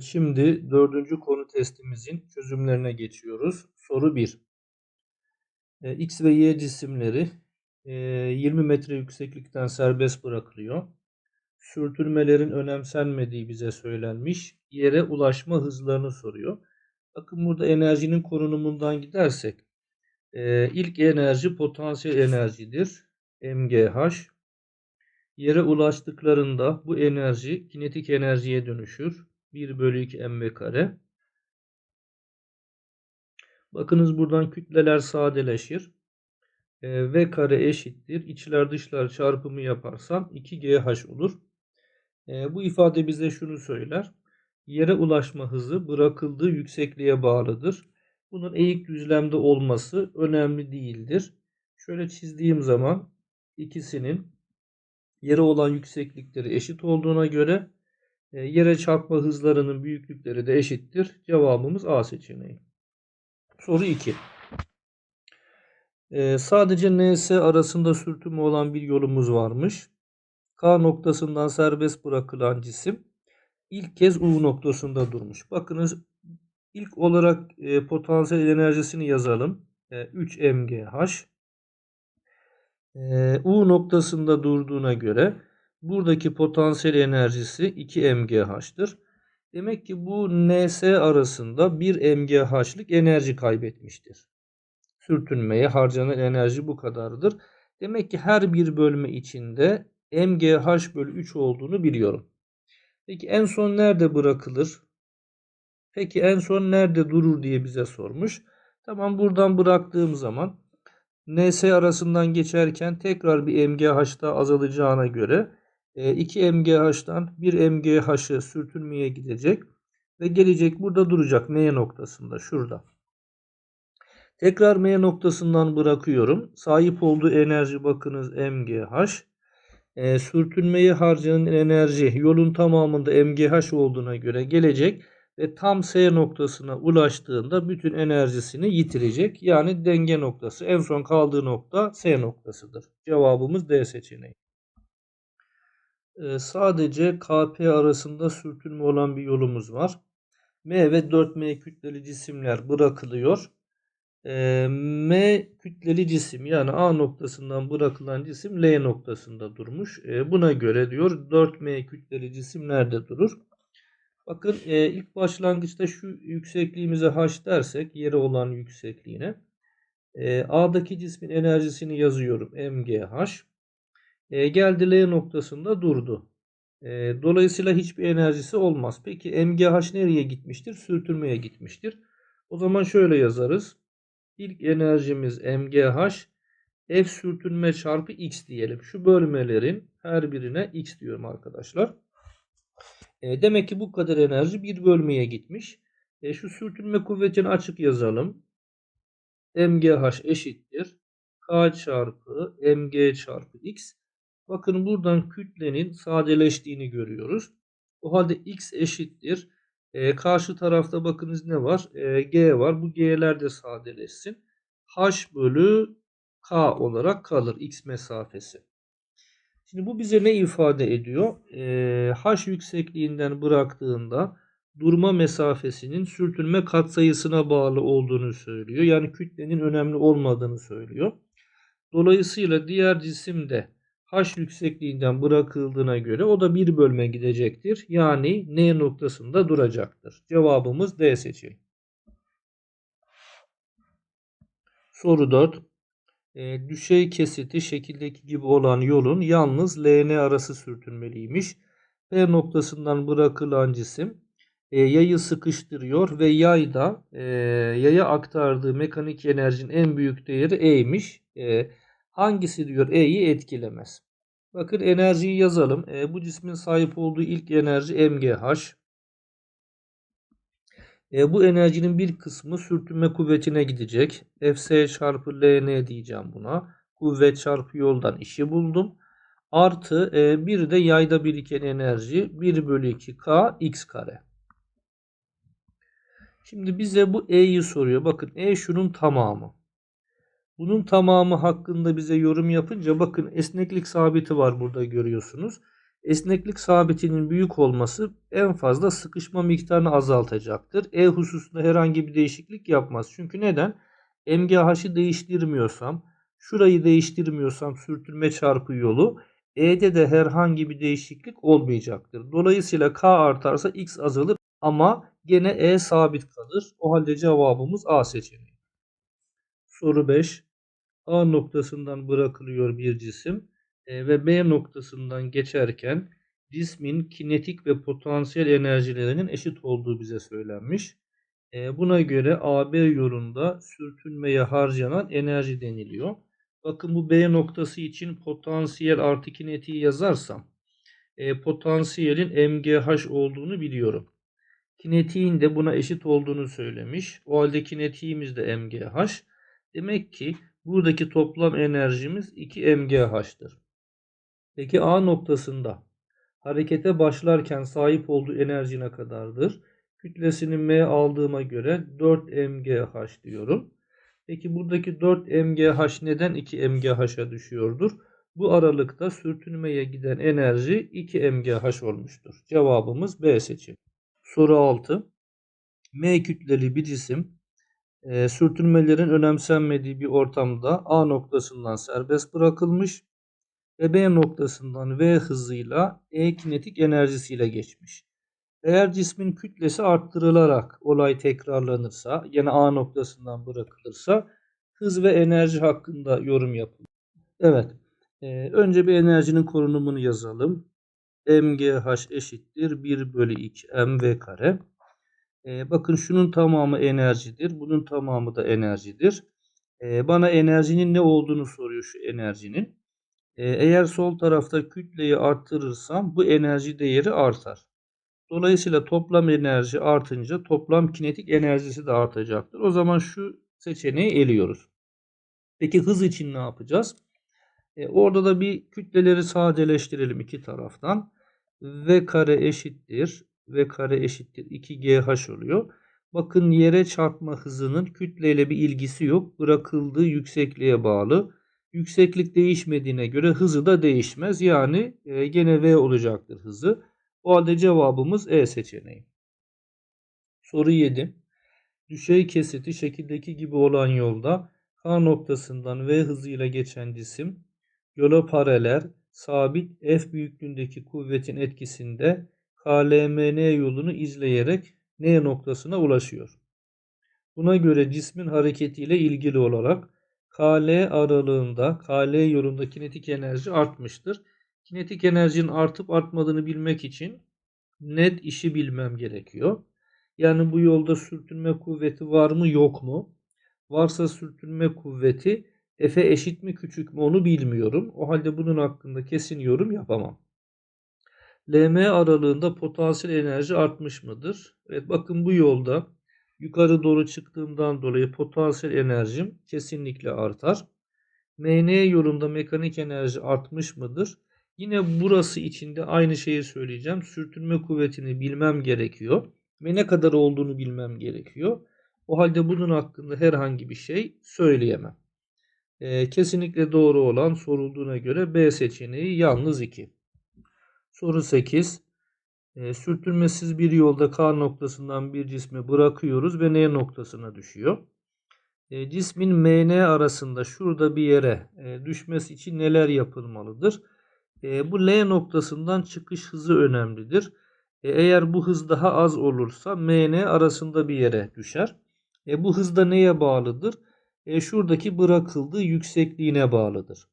Evet şimdi dördüncü konu testimizin çözümlerine geçiyoruz. Soru 1. E, X ve Y cisimleri e, 20 metre yükseklikten serbest bırakılıyor. Sürtünmelerin önemsenmediği bize söylenmiş. Yere ulaşma hızlarını soruyor. Bakın burada enerjinin konumundan gidersek e, ilk enerji potansiyel enerjidir. MGH. Yere ulaştıklarında bu enerji kinetik enerjiye dönüşür. 1 bölü 2 mv kare. Bakınız buradan kütleler sadeleşir. E, v kare eşittir. İçler dışlar çarpımı yaparsam 2GH olur. E, bu ifade bize şunu söyler. Yere ulaşma hızı bırakıldığı yüksekliğe bağlıdır. Bunun eğik düzlemde olması önemli değildir. Şöyle çizdiğim zaman ikisinin yere olan yükseklikleri eşit olduğuna göre e, yere çarpma hızlarının büyüklükleri de eşittir. Cevabımız A seçeneği. Soru 2. Ee, sadece NS arasında sürtünme olan bir yolumuz varmış. K noktasından serbest bırakılan cisim ilk kez U noktasında durmuş. Bakınız ilk olarak e, potansiyel enerjisini yazalım. E, 3 mgh. U noktasında durduğuna göre buradaki potansiyel enerjisi 2 mgh'tır. Demek ki bu NS arasında 1 mgh'lık enerji kaybetmiştir. Sürtünmeye harcanan enerji bu kadardır. Demek ki her bir bölme içinde mgh bölü 3 olduğunu biliyorum. Peki en son nerede bırakılır? Peki en son nerede durur diye bize sormuş. Tamam buradan bıraktığım zaman NS arasından geçerken tekrar bir mgh daha azalacağına göre 2 e, mgh'dan 1 mgh'ı sürtünmeye gidecek ve gelecek burada duracak M noktasında şurada. Tekrar M noktasından bırakıyorum. Sahip olduğu enerji bakınız mgh. E, sürtünmeyi harcanan enerji yolun tamamında mgh olduğuna göre gelecek ve tam S noktasına ulaştığında bütün enerjisini yitirecek. Yani denge noktası en son kaldığı nokta S noktasıdır. Cevabımız D seçeneği sadece KP arasında sürtünme olan bir yolumuz var. M ve 4M kütleli cisimler bırakılıyor. M kütleli cisim yani A noktasından bırakılan cisim L noktasında durmuş. buna göre diyor 4M kütleli cisim nerede durur? Bakın ilk başlangıçta şu yüksekliğimize H dersek yere olan yüksekliğine. A'daki cismin enerjisini yazıyorum MGH. E, geldi L noktasında durdu. E, dolayısıyla hiçbir enerjisi olmaz. Peki MGH nereye gitmiştir? Sürtünmeye gitmiştir. O zaman şöyle yazarız. İlk enerjimiz MGH F sürtünme çarpı X diyelim. Şu bölmelerin her birine X diyorum arkadaşlar. E, demek ki bu kadar enerji bir bölmeye gitmiş. E, şu sürtünme kuvvetini açık yazalım. MGH eşittir. K çarpı MG çarpı X. Bakın buradan kütlenin sadeleştiğini görüyoruz. O halde x eşittir. E, karşı tarafta bakınız ne var? E, g var. Bu g'ler de sadeleşsin. h bölü k olarak kalır x mesafesi. Şimdi bu bize ne ifade ediyor? E, h yüksekliğinden bıraktığında durma mesafesinin sürtünme katsayısına bağlı olduğunu söylüyor. Yani kütlenin önemli olmadığını söylüyor. Dolayısıyla diğer cisim de H yüksekliğinden bırakıldığına göre o da bir bölme gidecektir. Yani N noktasında duracaktır. Cevabımız D seçeneği. Soru 4. E, düşey kesiti şekildeki gibi olan yolun yalnız LN arası sürtünmeliymiş. P noktasından bırakılan cisim e, yayı sıkıştırıyor ve yayda e, yaya aktardığı mekanik enerjinin en büyük değeri E'ymiş. E, Hangisi diyor E'yi etkilemez. Bakın enerjiyi yazalım. E, bu cismin sahip olduğu ilk enerji MGH. E, bu enerjinin bir kısmı sürtünme kuvvetine gidecek. Fs çarpı Ln diyeceğim buna. Kuvvet çarpı yoldan işi buldum. Artı e, bir de yayda biriken enerji 1 bölü 2k x kare. Şimdi bize bu E'yi soruyor. Bakın E şunun tamamı. Bunun tamamı hakkında bize yorum yapınca bakın esneklik sabiti var burada görüyorsunuz. Esneklik sabitinin büyük olması en fazla sıkışma miktarını azaltacaktır. E hususunda herhangi bir değişiklik yapmaz. Çünkü neden? MGH'ı değiştirmiyorsam, şurayı değiştirmiyorsam sürtünme çarpı yolu E'de de herhangi bir değişiklik olmayacaktır. Dolayısıyla K artarsa X azalır ama gene E sabit kalır. O halde cevabımız A seçeneği. Soru 5. A noktasından bırakılıyor bir cisim ve B noktasından geçerken cismin kinetik ve potansiyel enerjilerinin eşit olduğu bize söylenmiş. Buna göre AB yolunda sürtünmeye harcanan enerji deniliyor. Bakın bu B noktası için potansiyel artı kinetiği yazarsam potansiyelin MGH olduğunu biliyorum. Kinetiğin de buna eşit olduğunu söylemiş. O halde kinetiğimiz de MGH. Demek ki buradaki toplam enerjimiz 2 MGH'tır. Peki A noktasında harekete başlarken sahip olduğu enerji ne kadardır? Kütlesini M aldığıma göre 4 MGH diyorum. Peki buradaki 4 MGH neden 2 MGH'a düşüyordur? Bu aralıkta sürtünmeye giden enerji 2 MGH olmuştur. Cevabımız B seçeneği. Soru 6. M kütleli bir cisim e, sürtünmelerin önemsenmediği bir ortamda A noktasından serbest bırakılmış ve B noktasından V hızıyla E kinetik enerjisiyle geçmiş. Eğer cismin kütlesi arttırılarak olay tekrarlanırsa, yine A noktasından bırakılırsa hız ve enerji hakkında yorum yapın. Evet, e, önce bir enerjinin korunumunu yazalım. MGH eşittir 1 bölü 2 mv kare. E, bakın şunun tamamı enerjidir. Bunun tamamı da enerjidir. E, bana enerjinin ne olduğunu soruyor şu enerjinin. E, eğer sol tarafta kütleyi arttırırsam bu enerji değeri artar. Dolayısıyla toplam enerji artınca toplam kinetik enerjisi de artacaktır. O zaman şu seçeneği eliyoruz. Peki hız için ne yapacağız? E, orada da bir kütleleri sadeleştirelim iki taraftan. V kare eşittir. V kare eşittir 2GH oluyor. Bakın yere çarpma hızının kütleyle bir ilgisi yok. Bırakıldığı yüksekliğe bağlı. Yükseklik değişmediğine göre hızı da değişmez. Yani e, gene V olacaktır hızı. O halde cevabımız E seçeneği. Soru 7. Düşey kesiti şekildeki gibi olan yolda K noktasından V hızıyla geçen cisim yola paralel sabit F büyüklüğündeki kuvvetin etkisinde KLMN yolunu izleyerek N noktasına ulaşıyor. Buna göre cismin hareketiyle ilgili olarak KL aralığında KL yolunda kinetik enerji artmıştır. Kinetik enerjinin artıp artmadığını bilmek için net işi bilmem gerekiyor. Yani bu yolda sürtünme kuvveti var mı yok mu? Varsa sürtünme kuvveti F'e eşit mi küçük mü onu bilmiyorum. O halde bunun hakkında kesin yorum yapamam. LM aralığında potansiyel enerji artmış mıdır? Evet bakın bu yolda yukarı doğru çıktığımdan dolayı potansiyel enerjim kesinlikle artar. MN yolunda mekanik enerji artmış mıdır? Yine burası içinde aynı şeyi söyleyeceğim. Sürtünme kuvvetini bilmem gerekiyor. Ve ne kadar olduğunu bilmem gerekiyor. O halde bunun hakkında herhangi bir şey söyleyemem. Ee, kesinlikle doğru olan sorulduğuna göre B seçeneği yalnız 2. Soru 8. E, sürtünmesiz bir yolda K noktasından bir cismi bırakıyoruz ve N noktasına düşüyor. E, cismin MN arasında şurada bir yere e, düşmesi için neler yapılmalıdır? E, bu L noktasından çıkış hızı önemlidir. E, eğer bu hız daha az olursa MN arasında bir yere düşer. E, bu hız da neye bağlıdır? E, şuradaki bırakıldığı yüksekliğine bağlıdır.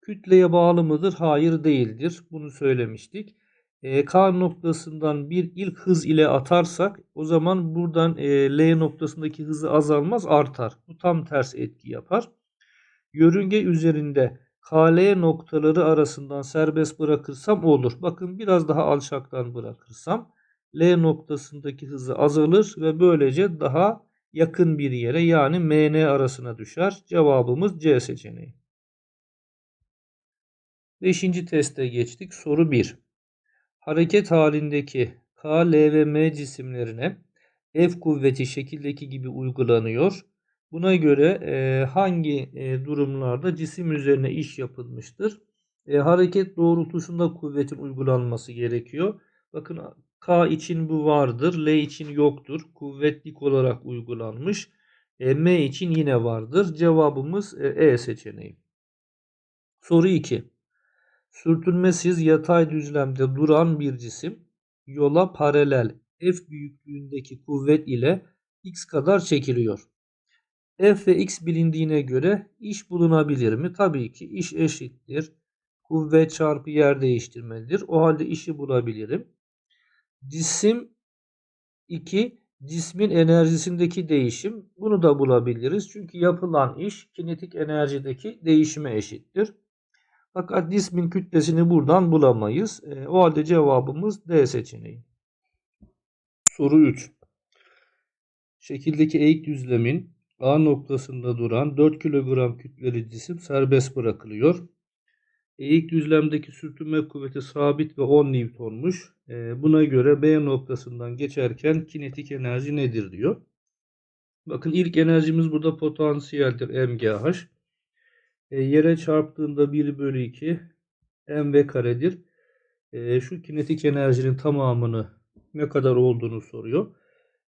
Kütleye bağlı mıdır? Hayır değildir. Bunu söylemiştik. E, K noktasından bir ilk hız ile atarsak o zaman buradan e, L noktasındaki hızı azalmaz artar. Bu tam ters etki yapar. Yörünge üzerinde KL noktaları arasından serbest bırakırsam olur. Bakın biraz daha alçaktan bırakırsam L noktasındaki hızı azalır ve böylece daha yakın bir yere yani MN arasına düşer. Cevabımız C seçeneği. Beşinci teste geçtik. Soru 1. Hareket halindeki K, L ve M cisimlerine F kuvveti şekildeki gibi uygulanıyor Buna göre e, hangi e, durumlarda cisim üzerine iş yapılmıştır? E, hareket doğrultusunda kuvvetin uygulanması gerekiyor. Bakın K için bu vardır, L için yoktur. Kuvvet dik olarak uygulanmış. E, M için yine vardır. Cevabımız e, E seçeneği. Soru 2. Sürtünmesiz yatay düzlemde duran bir cisim yola paralel F büyüklüğündeki kuvvet ile x kadar çekiliyor. F ve x bilindiğine göre iş bulunabilir mi? Tabii ki iş eşittir. Kuvvet çarpı yer değiştirmelidir. O halde işi bulabilirim. Cisim 2 cismin enerjisindeki değişim. Bunu da bulabiliriz. Çünkü yapılan iş kinetik enerjideki değişime eşittir. Fakat cismin kütlesini buradan bulamayız. E, o halde cevabımız D seçeneği. Soru 3. Şekildeki eğik düzlemin A noktasında duran 4 kilogram kütleli cisim serbest bırakılıyor. Eğik düzlemdeki sürtünme kuvveti sabit ve 10 Newton'muş. E, buna göre B noktasından geçerken kinetik enerji nedir diyor. Bakın ilk enerjimiz burada potansiyeldir MGH. E, yere çarptığında 1 bölü 2 mv karedir. E, şu kinetik enerjinin tamamını ne kadar olduğunu soruyor.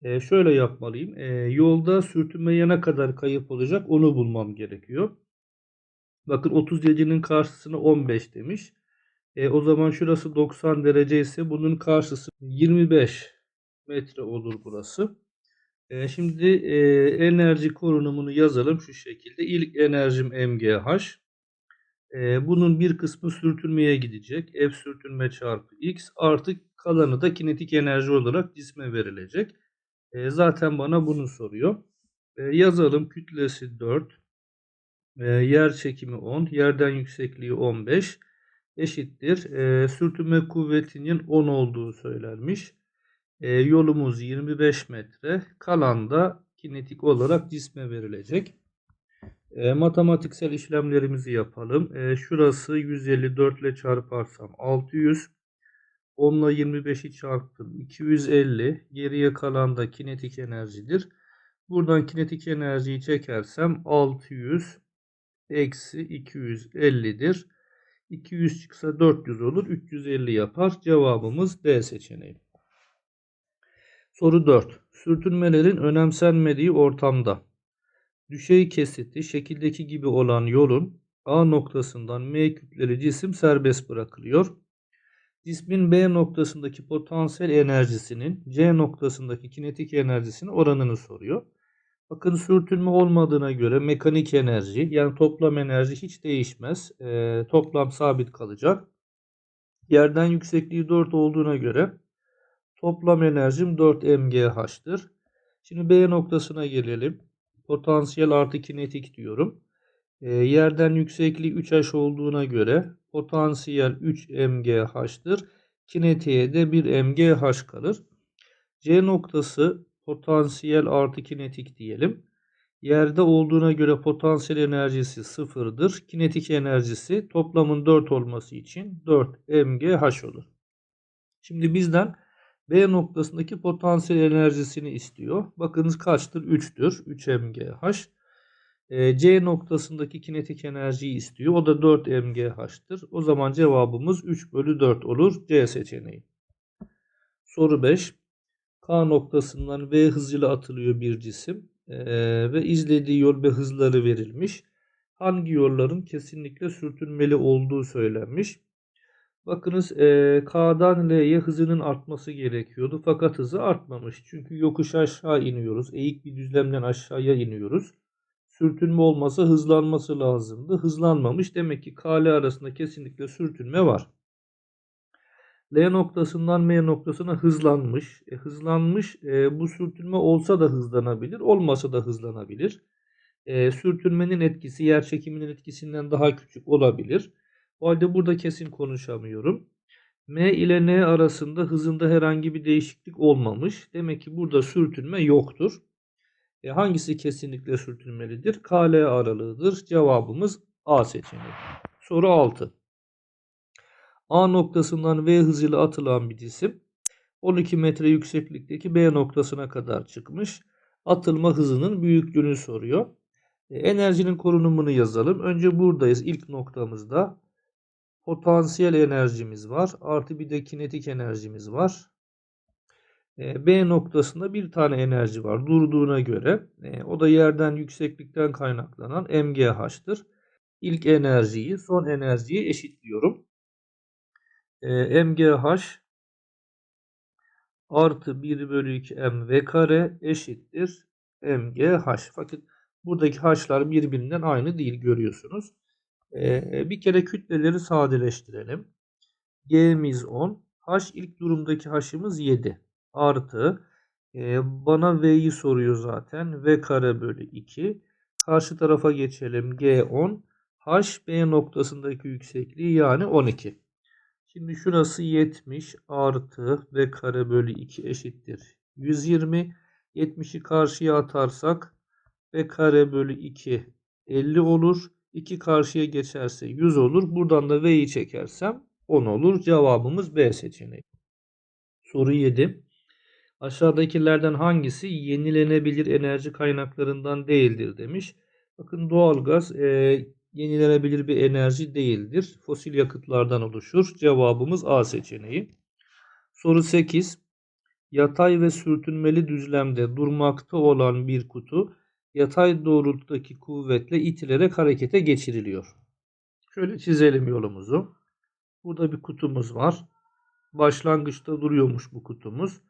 E, şöyle yapmalıyım. E, yolda sürtünmeye ne kadar kayıp olacak onu bulmam gerekiyor. Bakın 37'nin karşısına 15 demiş. E, o zaman şurası 90 derece ise bunun karşısı 25 metre olur burası. E, şimdi e, enerji korunumunu yazalım şu şekilde. İlk enerjim MGH. E, bunun bir kısmı sürtünmeye gidecek. F sürtünme çarpı X artık kalanı da kinetik enerji olarak cisme verilecek. E, zaten bana bunu soruyor. Yazalım kütlesi 4. E, yer çekimi 10. Yerden yüksekliği 15. Eşittir. Sürtünme kuvvetinin 10 olduğu söylenmiş. E, yolumuz 25 metre. Kalan da kinetik olarak cisme verilecek. E, matematiksel işlemlerimizi yapalım. E, şurası 154 ile çarparsam 600. 10 ile 25'i çarptım. 250. Geriye kalan da kinetik enerjidir. Buradan kinetik enerjiyi çekersem 600 eksi 250'dir. 200 çıksa 400 olur. 350 yapar. Cevabımız D seçeneği. Soru 4. Sürtünmelerin önemsenmediği ortamda düşey kesiti şekildeki gibi olan yolun A noktasından M kütleli cisim serbest bırakılıyor. Cismin B noktasındaki potansiyel enerjisinin C noktasındaki kinetik enerjisinin oranını soruyor. Bakın sürtünme olmadığına göre mekanik enerji yani toplam enerji hiç değişmez. E, toplam sabit kalacak. Yerden yüksekliği 4 olduğuna göre toplam enerjim 4 mgh'tır. Şimdi B noktasına gelelim. Potansiyel artı kinetik diyorum. E, yerden yüksekliği 3h olduğuna göre potansiyel 3 mgh'tır. Kinetiğe de 1 mgh kalır. C noktası potansiyel artı kinetik diyelim. Yerde olduğuna göre potansiyel enerjisi sıfırdır. Kinetik enerjisi toplamın 4 olması için 4 mgh olur. Şimdi bizden B noktasındaki potansiyel enerjisini istiyor. Bakınız kaçtır? 3'tür. 3 mgh. E, C noktasındaki kinetik enerjiyi istiyor. O da 4 mgh'tır. O zaman cevabımız 3 bölü 4 olur. C seçeneği. Soru 5. K noktasından V hızıyla atılıyor bir cisim. E, ve izlediği yol ve hızları verilmiş. Hangi yolların kesinlikle sürtünmeli olduğu söylenmiş. Bakınız e, K'dan L'ye hızının artması gerekiyordu. Fakat hızı artmamış. Çünkü yokuş aşağı iniyoruz. Eğik bir düzlemden aşağıya iniyoruz. Sürtünme olmasa hızlanması lazımdı. Hızlanmamış. Demek ki K L arasında kesinlikle sürtünme var. L noktasından M noktasına hızlanmış. E, hızlanmış e, bu sürtünme olsa da hızlanabilir. Olmasa da hızlanabilir. E, sürtünmenin etkisi yer çekiminin etkisinden daha küçük olabilir. O halde burada kesin konuşamıyorum. M ile N arasında hızında herhangi bir değişiklik olmamış. Demek ki burada sürtünme yoktur. E hangisi kesinlikle sürtünmelidir? KL aralığıdır. Cevabımız A seçeneği. Soru 6. A noktasından V hızıyla atılan bir cisim 12 metre yükseklikteki B noktasına kadar çıkmış. atılma hızının büyüklüğünü soruyor. E, enerjinin korunumunu yazalım. Önce buradayız ilk noktamızda. Potansiyel enerjimiz var. Artı bir de kinetik enerjimiz var. E, B noktasında bir tane enerji var durduğuna göre. E, o da yerden yükseklikten kaynaklanan MGH'tır. İlk enerjiyi son enerjiye eşitliyorum. E, MGH artı 1 bölü 2 mv kare eşittir mgh. Fakat buradaki h'lar birbirinden aynı değil görüyorsunuz. Bir kere kütleleri sadeleştirelim. G'miz 10. H ilk durumdaki h'ımız 7. Artı bana V'yi soruyor zaten. V kare bölü 2. Karşı tarafa geçelim. G 10. H B noktasındaki yüksekliği yani 12. Şimdi şurası 70 artı v kare bölü 2 eşittir. 120. 70'i karşıya atarsak v kare bölü 2 50 olur. 2 karşıya geçerse 100 olur. Buradan da v'yi çekersem 10 olur. Cevabımız B seçeneği. Soru 7. Aşağıdakilerden hangisi yenilenebilir enerji kaynaklarından değildir demiş. Bakın doğalgaz e, yenilenebilir bir enerji değildir. Fosil yakıtlardan oluşur. Cevabımız A seçeneği. Soru 8. Yatay ve sürtünmeli düzlemde durmakta olan bir kutu yatay doğrultudaki kuvvetle itilerek harekete geçiriliyor. Şöyle çizelim yolumuzu. Burada bir kutumuz var. Başlangıçta duruyormuş bu kutumuz.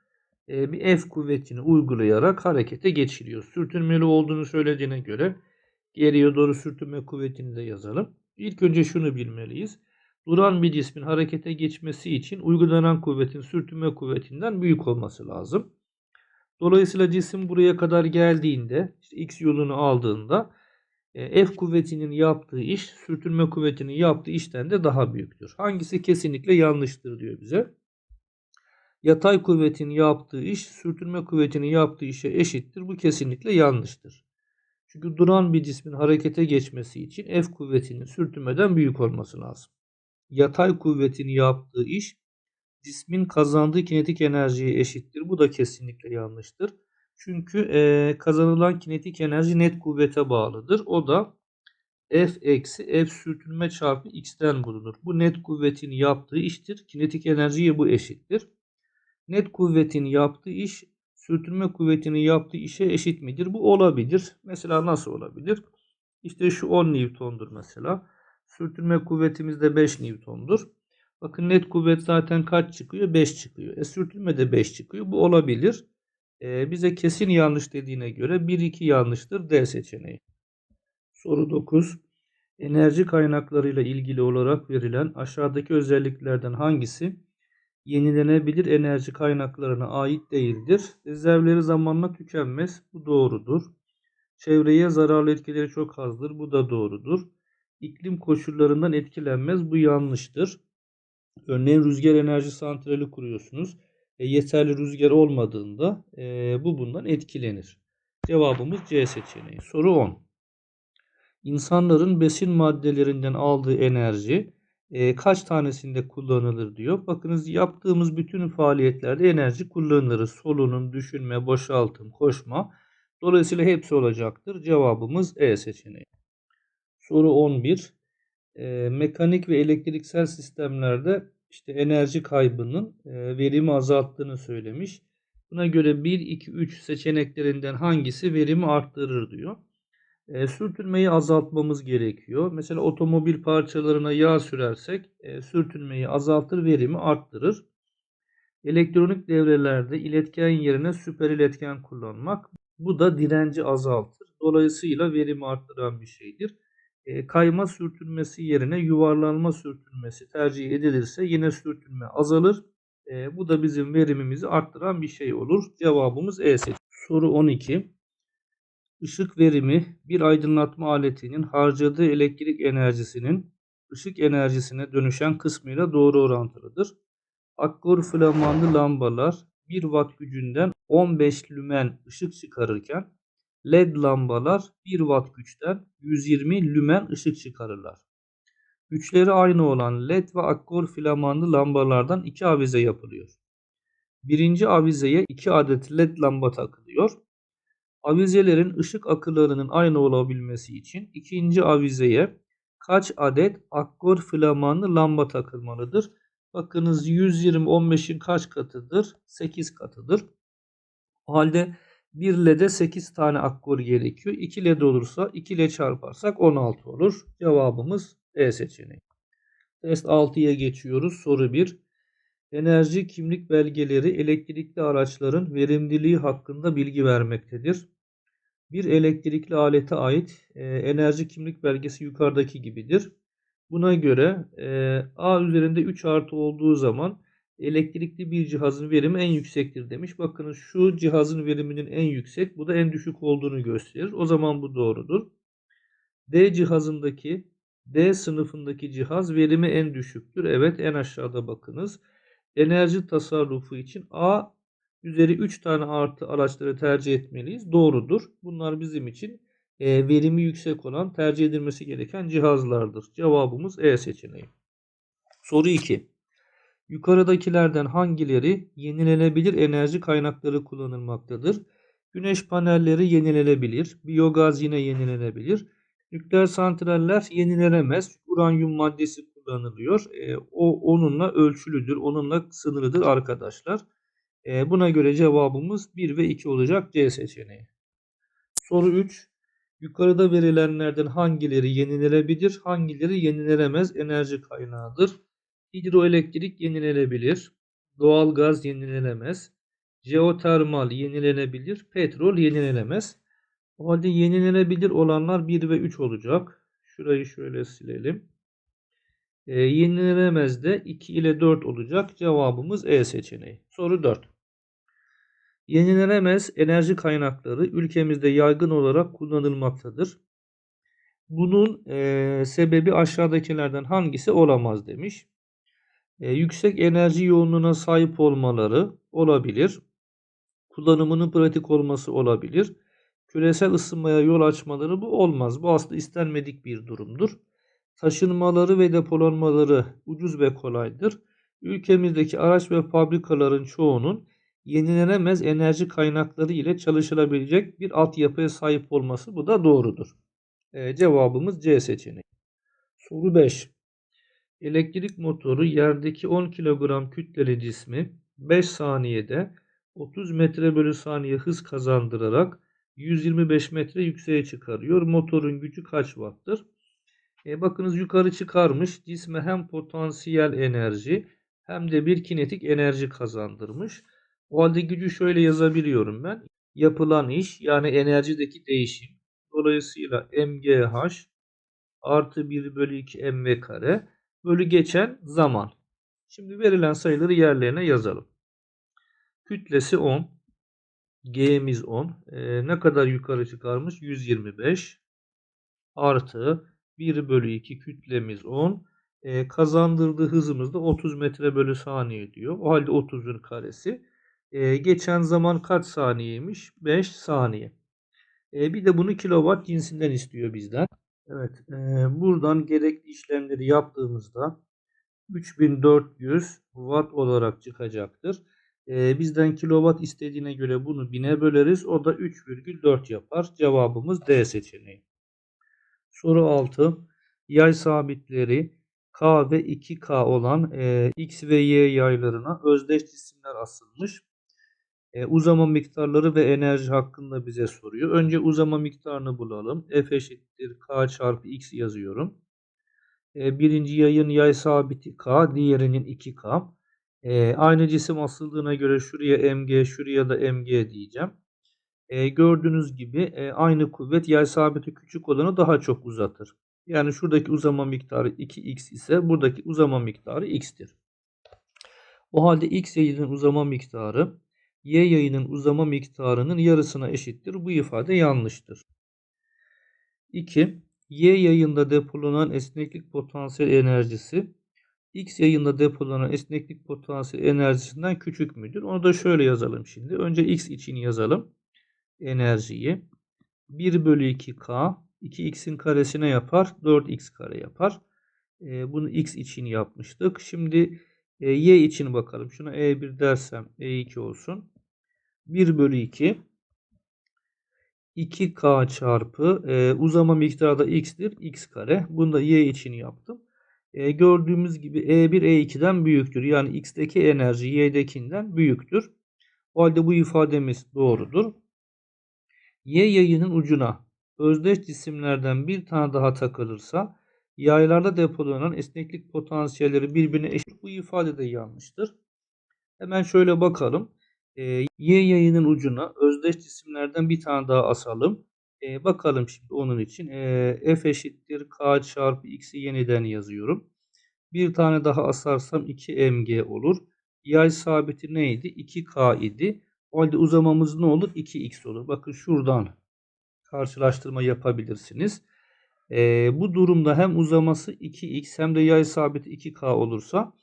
Ee, bir F kuvvetini uygulayarak harekete geçiriyor. Sürtünmeli olduğunu söylediğine göre Geriye doğru sürtünme kuvvetini de yazalım. İlk önce şunu bilmeliyiz. Duran bir cismin harekete geçmesi için uygulanan kuvvetin sürtünme kuvvetinden büyük olması lazım. Dolayısıyla cisim buraya kadar geldiğinde, işte x yolunu aldığında e, F kuvvetinin yaptığı iş sürtünme kuvvetinin yaptığı işten de daha büyüktür. Hangisi kesinlikle yanlıştır diyor bize. Yatay kuvvetin yaptığı iş sürtünme kuvvetinin yaptığı işe eşittir. Bu kesinlikle yanlıştır. Çünkü duran bir cismin harekete geçmesi için F kuvvetinin sürtünmeden büyük olması lazım. Yatay kuvvetin yaptığı iş cismin kazandığı kinetik enerjiye eşittir. Bu da kesinlikle yanlıştır. Çünkü e, kazanılan kinetik enerji net kuvvete bağlıdır. O da F eksi F sürtünme çarpı X'ten bulunur. Bu net kuvvetin yaptığı iştir. Kinetik enerjiye bu eşittir. Net kuvvetin yaptığı iş sürtünme kuvvetinin yaptığı işe eşit midir? Bu olabilir. Mesela nasıl olabilir? İşte şu 10 Newton'dur mesela. Sürtünme kuvvetimiz de 5 Newton'dur. Bakın net kuvvet zaten kaç çıkıyor? 5 çıkıyor. E sürtünme de 5 çıkıyor. Bu olabilir. E, bize kesin yanlış dediğine göre 1-2 yanlıştır D seçeneği. Soru 9. Enerji kaynaklarıyla ilgili olarak verilen aşağıdaki özelliklerden hangisi yenilenebilir enerji kaynaklarına ait değildir. Rezervleri zamanla tükenmez. Bu doğrudur. Çevreye zararlı etkileri çok azdır. Bu da doğrudur. İklim koşullarından etkilenmez. Bu yanlıştır. Örneğin rüzgar enerji santrali kuruyorsunuz. E, yeterli rüzgar olmadığında e, bu bundan etkilenir. Cevabımız C seçeneği. Soru 10. İnsanların besin maddelerinden aldığı enerji e, kaç tanesinde kullanılır diyor. Bakınız yaptığımız bütün faaliyetlerde enerji kullanırız. Solunum, düşünme, boşaltım, koşma. Dolayısıyla hepsi olacaktır. Cevabımız E seçeneği. Soru 11. E, mekanik ve elektriksel sistemlerde işte enerji kaybının e, verimi azalttığını söylemiş. Buna göre 1, 2, 3 seçeneklerinden hangisi verimi arttırır diyor. E, sürtünmeyi azaltmamız gerekiyor. Mesela otomobil parçalarına yağ sürersek e, sürtünmeyi azaltır, verimi arttırır. Elektronik devrelerde iletken yerine süper iletken kullanmak bu da direnci azaltır. Dolayısıyla verimi arttıran bir şeydir. E, kayma sürtünmesi yerine yuvarlanma sürtünmesi tercih edilirse yine sürtünme azalır. E, bu da bizim verimimizi arttıran bir şey olur. Cevabımız E seçeneği. Soru 12. Işık verimi bir aydınlatma aletinin harcadığı elektrik enerjisinin ışık enerjisine dönüşen kısmıyla doğru orantılıdır. Akkor flamanlı lambalar 1 watt gücünden 15 lümen ışık çıkarırken LED lambalar 1 watt güçten 120 lümen ışık çıkarırlar. Güçleri aynı olan LED ve akkor flamanlı lambalardan iki avize yapılıyor. Birinci avizeye 2 adet LED lamba takılıyor. Avizelerin ışık akılarının aynı olabilmesi için ikinci avizeye kaç adet akkor flamanlı lamba takılmalıdır? Bakınız 120 15'in kaç katıdır? 8 katıdır. O halde 1 LED'e 8 tane akkor gerekiyor. 2 LED olursa 2 ile çarparsak 16 olur. Cevabımız E seçeneği. Test 6'ya geçiyoruz. Soru 1. Enerji kimlik belgeleri elektrikli araçların verimliliği hakkında bilgi vermektedir. Bir elektrikli alete ait e, enerji kimlik belgesi yukarıdaki gibidir. Buna göre e, A üzerinde 3 artı olduğu zaman elektrikli bir cihazın verimi en yüksektir demiş. Bakınız şu cihazın veriminin en yüksek, bu da en düşük olduğunu gösterir. O zaman bu doğrudur. D cihazındaki D sınıfındaki cihaz verimi en düşüktür. Evet en aşağıda bakınız. Enerji tasarrufu için A üzeri 3 tane artı araçları tercih etmeliyiz. Doğrudur. Bunlar bizim için e, verimi yüksek olan tercih edilmesi gereken cihazlardır. Cevabımız E seçeneği. Soru 2. Yukarıdakilerden hangileri yenilenebilir enerji kaynakları kullanılmaktadır? Güneş panelleri yenilenebilir. Biyogaz yine yenilenebilir. Nükleer santraller yenilenemez. Uranyum maddesi kullanılıyor. E, o onunla ölçülüdür. Onunla sınırlıdır arkadaşlar. E, buna göre cevabımız 1 ve 2 olacak C seçeneği. Soru 3. Yukarıda verilenlerden hangileri yenilenebilir, hangileri yenilenemez enerji kaynağıdır? Hidroelektrik yenilenebilir, doğalgaz yenilenemez, jeotermal yenilenebilir, petrol yenilenemez. O halde yenilenebilir olanlar 1 ve 3 olacak. Şurayı şöyle silelim. E, yenilenemez de 2 ile 4 olacak. Cevabımız E seçeneği. Soru 4. Yenilenemez enerji kaynakları ülkemizde yaygın olarak kullanılmaktadır. Bunun e, sebebi aşağıdakilerden hangisi olamaz demiş. E, yüksek enerji yoğunluğuna sahip olmaları olabilir. Kullanımının pratik olması olabilir. Küresel ısınmaya yol açmaları bu olmaz. Bu aslında istenmedik bir durumdur. Taşınmaları ve depolanmaları ucuz ve kolaydır. Ülkemizdeki araç ve fabrikaların çoğunun yenilenemez enerji kaynakları ile çalışılabilecek bir altyapıya sahip olması bu da doğrudur. E, cevabımız C seçeneği. Soru 5. Elektrik motoru yerdeki 10 kilogram kütleli cismi 5 saniyede 30 metre bölü saniye hız kazandırarak 125 metre yükseğe çıkarıyor. Motorun gücü kaç watt'tır? E, bakınız yukarı çıkarmış. Cisme hem potansiyel enerji hem de bir kinetik enerji kazandırmış. O halde gücü şöyle yazabiliyorum ben. Yapılan iş yani enerjideki değişim. Dolayısıyla mgh artı 1 bölü 2 mv kare bölü geçen zaman. Şimdi verilen sayıları yerlerine yazalım. Kütlesi 10. G'miz 10. Ee, ne kadar yukarı çıkarmış? 125 artı 1 bölü 2 kütlemiz 10. Ee, kazandırdığı hızımız da 30 metre bölü saniye diyor. O halde 30'un karesi. Ee, geçen zaman kaç saniyeymiş? 5 saniye. Ee, bir de bunu kilowatt cinsinden istiyor bizden. Evet. E, buradan gerekli işlemleri yaptığımızda 3400 watt olarak çıkacaktır. E, bizden kilowatt istediğine göre bunu 1000'e böleriz. O da 3,4 yapar. Cevabımız D seçeneği. Soru 6. Yay sabitleri K ve 2K olan e, X ve Y yaylarına özdeş cisimler asılmış. E, uzama miktarları ve enerji hakkında bize soruyor. Önce uzama miktarını bulalım. F eşittir K çarpı X yazıyorum. E, birinci yayın yay sabiti K, diğerinin 2K. E, aynı cisim asıldığına göre şuraya mg, şuraya da mg diyeceğim. E, gördüğünüz gibi e, aynı kuvvet yay sabiti küçük olanı daha çok uzatır. Yani şuradaki uzama miktarı 2x ise buradaki uzama miktarı x'tir. O halde x yayının uzama miktarı y yayının uzama miktarının yarısına eşittir. Bu ifade yanlıştır. 2. Y yayında depolanan esneklik potansiyel enerjisi X yayında depolanan esneklik potansiyel enerjisinden küçük müdür? Onu da şöyle yazalım şimdi. Önce X için yazalım. Enerjiyi. 1 bölü 2K 2X'in karesine yapar. 4X kare yapar. E, bunu X için yapmıştık. Şimdi e, Y için bakalım. Şuna E1 dersem E2 olsun. 1 bölü 2 2K çarpı e, uzama miktarı da x'tir. x kare. Bunu da y için yaptım. E, gördüğümüz gibi E1 E2'den büyüktür. Yani x'teki enerji y'dekinden büyüktür. O halde bu ifademiz doğrudur. Y yayının ucuna özdeş cisimlerden bir tane daha takılırsa yaylarda depolanan esneklik potansiyelleri birbirine eşit. Bu ifade de yanlıştır. Hemen şöyle bakalım. E, y yayının ucuna özdeş cisimlerden bir tane daha asalım. E, bakalım şimdi onun için. E, F eşittir K çarpı X'i yeniden yazıyorum. Bir tane daha asarsam 2 mg olur. Yay sabiti neydi? 2K idi. O halde uzamamız ne olur? 2x olur. Bakın şuradan karşılaştırma yapabilirsiniz. E, bu durumda hem uzaması 2x hem de yay sabiti 2k olursa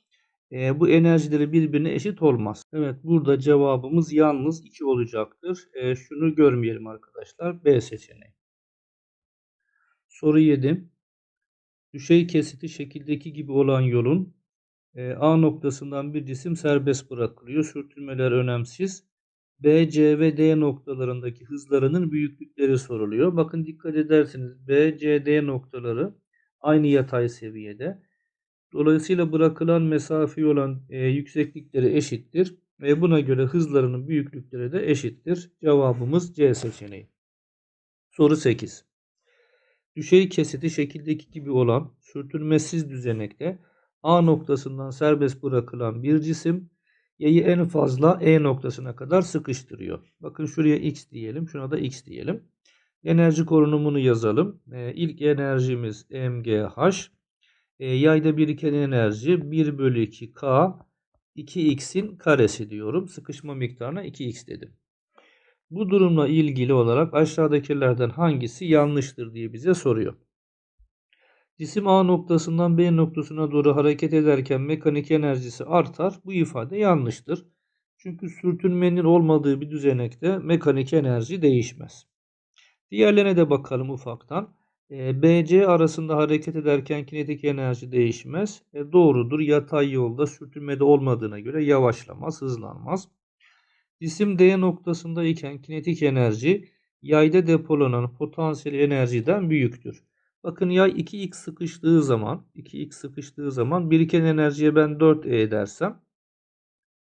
e, bu enerjileri birbirine eşit olmaz. Evet burada cevabımız yalnız 2 olacaktır. E, şunu görmeyelim arkadaşlar. B seçeneği. Soru 7. Düşey kesiti şekildeki gibi olan yolun e, A noktasından bir cisim serbest bırakılıyor. Sürtünmeler önemsiz. B, C ve D noktalarındaki hızlarının büyüklükleri soruluyor. Bakın dikkat ederseniz B, C, D noktaları aynı yatay seviyede. Dolayısıyla bırakılan mesafe olan e, yükseklikleri eşittir. Ve buna göre hızlarının büyüklükleri de eşittir. Cevabımız C seçeneği. Soru 8. Düşey kesiti şekildeki gibi olan sürtünmesiz düzenekte A noktasından serbest bırakılan bir cisim yayı en fazla E noktasına kadar sıkıştırıyor. Bakın şuraya X diyelim. Şuna da X diyelim. Enerji korunumunu yazalım. E, ilk enerjimiz MGH. E, yayda biriken enerji 1 bölü 2 K 2X'in karesi diyorum. Sıkışma miktarına 2X dedim. Bu durumla ilgili olarak aşağıdakilerden hangisi yanlıştır diye bize soruyor. Cisim A noktasından B noktasına doğru hareket ederken mekanik enerjisi artar. Bu ifade yanlıştır. Çünkü sürtünmenin olmadığı bir düzenekte mekanik enerji değişmez. Diğerlerine de bakalım ufaktan. E, BC arasında hareket ederken kinetik enerji değişmez. E, doğrudur. Yatay yolda sürtünmede olmadığına göre yavaşlamaz, hızlanmaz. Cisim D noktasındayken kinetik enerji yayda depolanan potansiyel enerjiden büyüktür. Bakın yay 2x sıkıştığı zaman 2x sıkıştığı zaman biriken enerjiye ben 4e dersem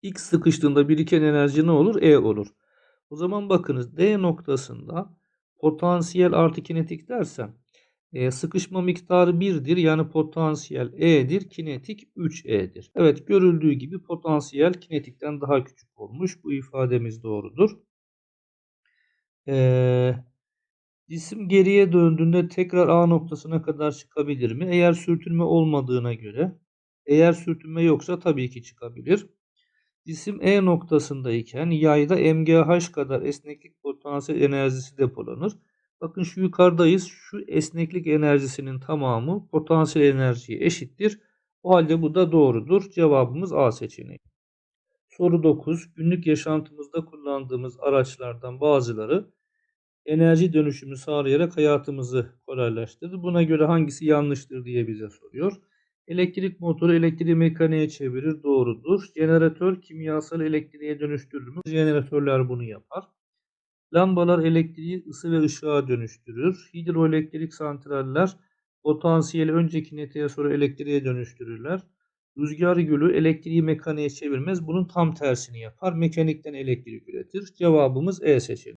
x sıkıştığında biriken enerji ne olur? E olur. O zaman bakınız D noktasında potansiyel artı kinetik dersem e, sıkışma miktarı 1'dir. Yani potansiyel E'dir. Kinetik 3E'dir. Evet görüldüğü gibi potansiyel kinetikten daha küçük olmuş. Bu ifademiz doğrudur. Eee Cisim geriye döndüğünde tekrar A noktasına kadar çıkabilir mi? Eğer sürtünme olmadığına göre. Eğer sürtünme yoksa tabii ki çıkabilir. Cisim E noktasındayken yayda MGH kadar esneklik potansiyel enerjisi depolanır. Bakın şu yukarıdayız. Şu esneklik enerjisinin tamamı potansiyel enerjiye eşittir. O halde bu da doğrudur. Cevabımız A seçeneği. Soru 9. Günlük yaşantımızda kullandığımız araçlardan bazıları enerji dönüşümü sağlayarak hayatımızı kolaylaştırdı. Buna göre hangisi yanlıştır diye bize soruyor. Elektrik motoru elektriği mekaniğe çevirir. Doğrudur. Jeneratör kimyasal elektriğe dönüştürür mü? Jeneratörler bunu yapar. Lambalar elektriği ısı ve ışığa dönüştürür. Hidroelektrik santraller potansiyeli önce kinetiğe sonra elektriğe dönüştürürler. Rüzgar gülü elektriği mekaniğe çevirmez. Bunun tam tersini yapar. Mekanikten elektrik üretir. Cevabımız E seçeneği.